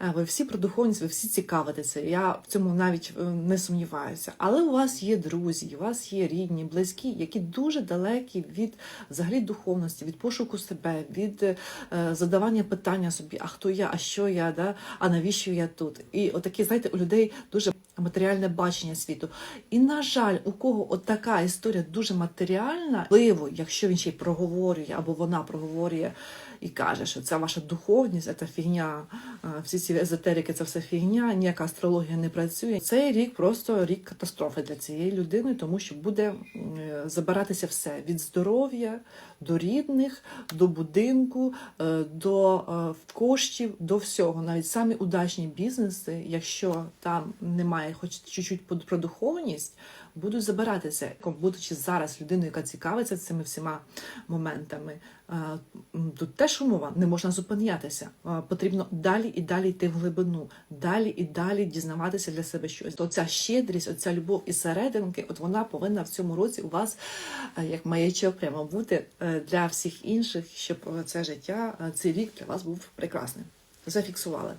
е, ви всі про духовність, ви всі цікавитеся. Я в цьому навіть е, не сумніваюся. Але у вас є друзі, у вас є рідні, близькі, які дуже далекі від взагалі духовності, від пошуку себе, від е, задавання питання собі: а хто я, а що я, да? а навіщо я тут? І отакі, знаєте, у людей дуже матеріальне бачення світу. І, на жаль, у кого от така історія дуже матеріальна, можливо, якщо він ще й проговорює або вона проговорює і каже, що це ваша духовність, це фігня, всі ці езотерики, це все фігня, ніяка астрологія не працює. Цей рік просто рік катастрофи для цієї людини, тому що буде е, забиратися все від здоров'я до рідних, до будинку, е, до е, коштів, до всього. Навіть самі удачні бізнеси, якщо там немає хоч чуть-чуть про духовність, будуть забиратися. Будучи зараз людиною, яка цікавиться цими всіма моментами, тут теж умова не можна зупинятися. Потрібно далі і далі йти в глибину, далі і далі дізнаватися для себе щось. Ця щедрість, оця любов і серединки, от вона повинна в цьому році у вас е, як маячок прямо бути е, для всіх інших, щоб е, це життя, цей рік для вас був прекрасним. Зафіксували.